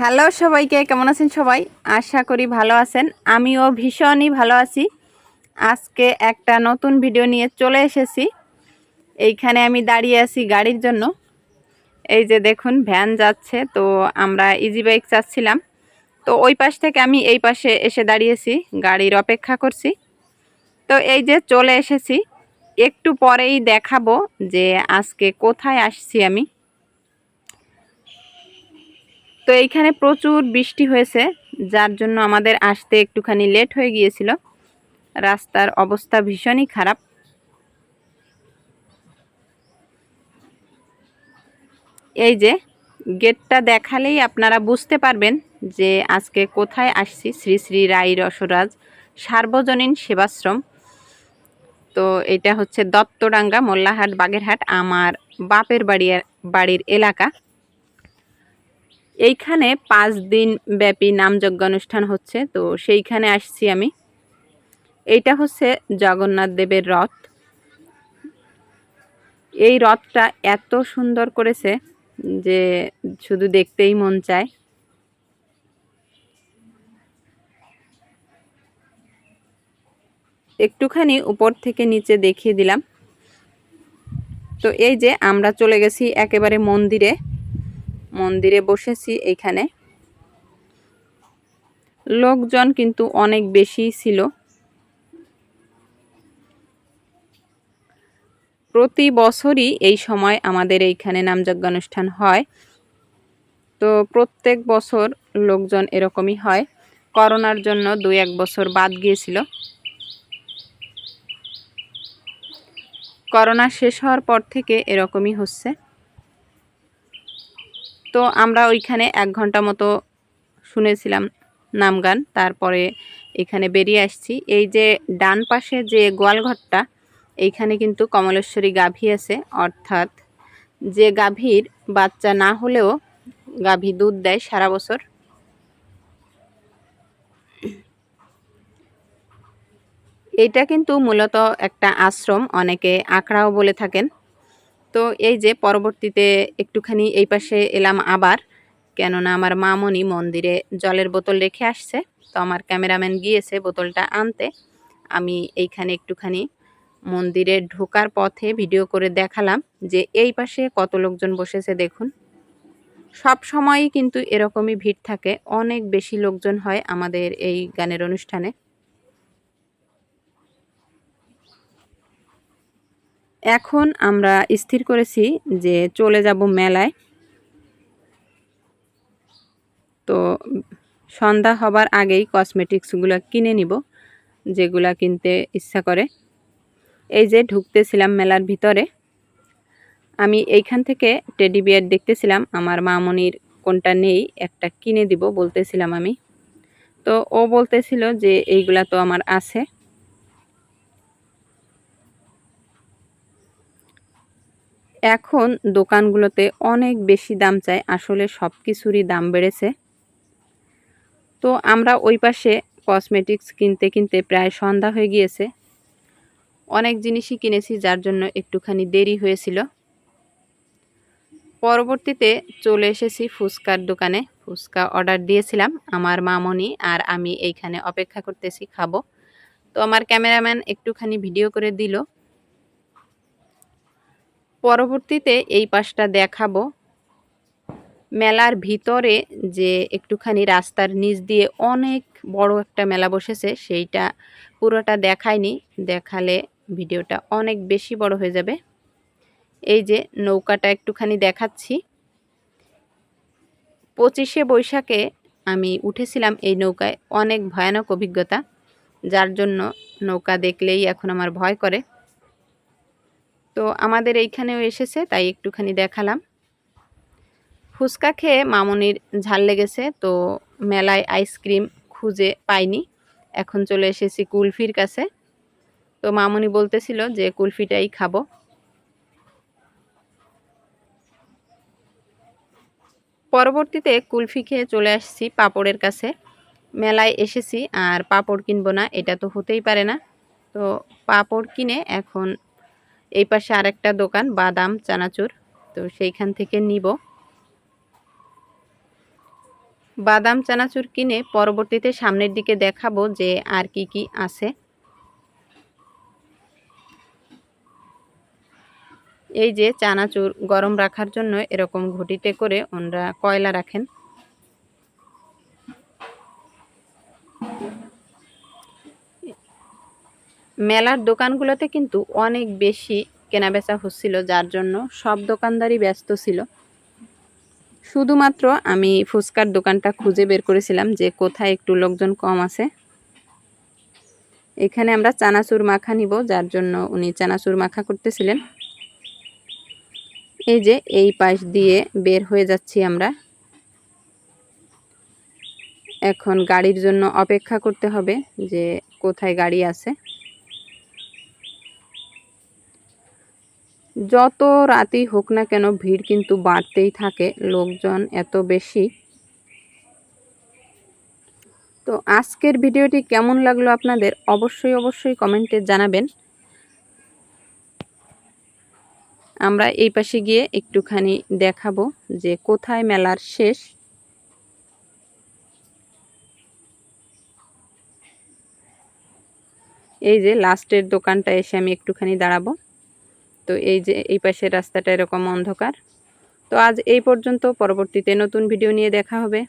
Hello সবাইকে, কেমন আছেন সবাই? আশা করি ভালো আছেন। আমিও ভীষণই ভালো আছি। আজকে একটা নতুন ভিডিও নিয়ে চলে এসেছি। এইখানে আমি দাঁড়িয়ে আছি গাড়ির জন্য। এই যে দেখুন, ভ্যান যাচ্ছে, তো আমরা ইজি বাইক চাচ্ছিলাম। তো ওই পাশ থেকে আমি এই পাশে এসে দাঁড়িয়েছি, গাড়ির অপেক্ষা করছি। তো এই যে চলে এসেছি। একটু পরেই দেখাবো যে আজকে কোথায় আসছি আমি। তো এইখানে প্রচুর বৃষ্টি হয়েছে, যার জন্য আমাদের আসতে একটুখানি লেট হয়ে গিয়েছিল। রাস্তার অবস্থা ভীষণই খারাপ। এই যে গেটটা দেখালেই আপনারা বুঝতে পারবেন যে আজকে কোথায় আসছি, শ্রী শ্রী রায় রসরাজ সার্বজনীন সেবাশ্রম। তো এটা হচ্ছে দত্তডাঙ্গা, মোল্লাহাট, বাগেরহাট, আমার বাপের বাড়ি, বাড়ির এলাকা। এইখানে পাঁচ দিন ব্যাপী নামযজ্ঞ অনুষ্ঠান হচ্ছে, তো সেইখানে আসছি আমি। এইটা হচ্ছে জগন্নাথ দেবের রথ। এই রথটা এত সুন্দর করেছে যে শুধু দেখতেই মন চায়। একটুখানি উপর থেকে নিচে দেখিয়ে দিলাম। তো এই যে আমরা চলে গেছি একেবারে মন্দিরে। মন্দিরে বসেছি এইখানে লোকজন কিন্তু অনেক বেশি ছিল। প্রতি বছরই এই সময় আমাদের এইখানে নামযজ্ঞ অনুষ্ঠান হয়। তো প্রত্যেক বছর লোকজন এরকমই হয়। করোনার জন্য দুই এক বছর বাদ গিয়েছিল। করোনা শেষ হওয়ার পর থেকে এরকমই হচ্ছে। তো আমরা ওইখানে এক ঘণ্টা মতো শুনেছিলাম নাম গান তারপরে এখানে বেরিয়ে আসছি। এই যে ডান পাশে যে গোয়ালঘরটা, এইখানে কিন্তু কমলেশ্বরী গাভী আছে, অর্থাৎ যে গাভীর বাচ্চা না হলেও গাভী দুধ দেয় সারা বছর। এটা কিন্তু মূলত একটা আশ্রম, অনেকে আখড়াও বলে থাকেন। তো এই যে পরবর্তীতে একটুখানি এই পাশে এলাম আবার, কেননা আমার মামনি মন্দিরে জলের বোতল রেখে আসছে, তো আমার ক্যামেরাম্যান গিয়েছে বোতলটা আনতে। আমি এইখানে একটুখানি মন্দিরে ঢোকার পথে ভিডিও করে দেখালাম যে এই পাশে কত লোকজন বসেছে দেখুন। সব সময়ই কিন্তু এরকমই ভিড় থাকে, অনেক বেশি লোকজন হয় আমাদের এই গানের অনুষ্ঠানে। এখন আমরা স্থির করেছি যে চলে যাব মেলায়। তো সন্ধ্যা হবার আগেই কসমেটিক্সগুলো কিনে নিব, যেগুলা কিনতে ইচ্ছা করে। এই যে ঢুকতেছিলাম মেলার ভিতরে। আমি এইখান থেকে টেডি বিয়ার দেখতেছিলাম, আমার মামনির কোনটা নেই, একটা কিনে দিব বলতেছিলাম আমি। তো ও বলতেছিল যে এইগুলা তো আমার আছে। এখন দোকানগুলোতে অনেক বেশি দাম চায় আসলে সব কিছুরই দাম বেড়েছে। তো আমরা ওই পাশে কসমেটিক্স কিনতে কিনতে প্রায় সন্ধ্যা হয়ে গিয়েছে। অনেক জিনিসই কিনেছি যার জন্য একটুখানি দেরি হয়েছিল। পরবর্তীতে চলে এসেছি ফুচকার দোকানে। ফুচকা অর্ডার দিয়েছিলাম আমার মামনি আর আমি এইখানে অপেক্ষা করতেছি, খাব। তো আমার ক্যামেরাম্যান একটুখানি ভিডিও করে দিল। পরবর্তীতে এই পাশটা দেখাবো। মেলার ভিতরে যে একটুখানি রাস্তার নিচ দিয়ে অনেক বড় একটা মেলা বসেছে, সেইটা পুরোটা দেখায়নি দেখালে ভিডিওটা অনেক বেশি বড় হয়ে যাবে। এই যে নৌকাটা একটুখানি দেখাচ্ছি। পঁচিশে বৈশাখে আমি উঠেছিলাম এই নৌকায়। অনেক ভয়ানক অভিজ্ঞতা, যার জন্য নৌকা দেখলেই এখন আমার ভয় করে। তো আমাদের এইখানেও এসেছে, তাই একটুখানি দেখালাম। ফুচকা খেয়ে মামনির ঝাল লেগেছে, তো মেলায় আইসক্রিম খুঁজে পাইনি। এখন চলে এসেছি কুলফির কাছে। তো মামনি বলতেছিল যে কুলফিটাই খাব। পরবর্তীতে কুলফি খেয়ে চলে আসছি পাপড়ের কাছে। মেলায় এসেছি, আর পাপড় কিনবো না, এটা তো হতেই পারে না। তো পাপড় কিনে এখন এই পাশে আরেকটা দোকান, বাদাম, চানাচুর। তো সেইখান থেকে নিব। বাদাম, চানাচুর কিনে পরবর্তীতে সামনের দিকে দেখাবো যে আর কি কি আছে। এই যে চানাচুর গরম রাখার জন্য এরকম ঘটিতে করে ওনারা কয়লা রাখেন। মেলার দোকানগুলোতে কিন্তু অনেক বেশি কেনাবেচা হচ্ছিল, যার জন্য সব দোকানদারই ব্যস্ত ছিল। শুধুমাত্র আমি ফুচকার দোকানটা খুঁজে বের করেছিলাম যে কোথায় একটু লোকজন কম আছে। এখানে আমরা চানাচুর মাখা নিব, যার জন্য উনি চানাচুর মাখা করতেছিলেন। এই যে, এই পাশ দিয়ে বের হয়ে যাচ্ছি আমরা। এখন গাড়ির জন্য অপেক্ষা করতে হবে যে কোথায় গাড়ি আছে। যত রাতেই হোক না কেন ভিড় কিন্তু বাড়তেই থাকে, লোকজন এত বেশি। তো আজকের ভিডিওটি কেমন লাগল আপনাদের? অবশ্যই অবশ্যই কমেন্টে জানাবেন। আমরা এই পাশে গিয়ে একটুখানি দেখাবো যে কোথায় মেলার শেষ। এই যে লাস্টের দোকানটা এসে আমি একটুখানি দাঁড়াবো। তো এই যে, এই পাশের রাস্তাটা এরকম অন্ধকার। তো আজ এই পর্যন্ত, পরবর্তীতে নতুন ভিডিও নিয়ে দেখা হবে।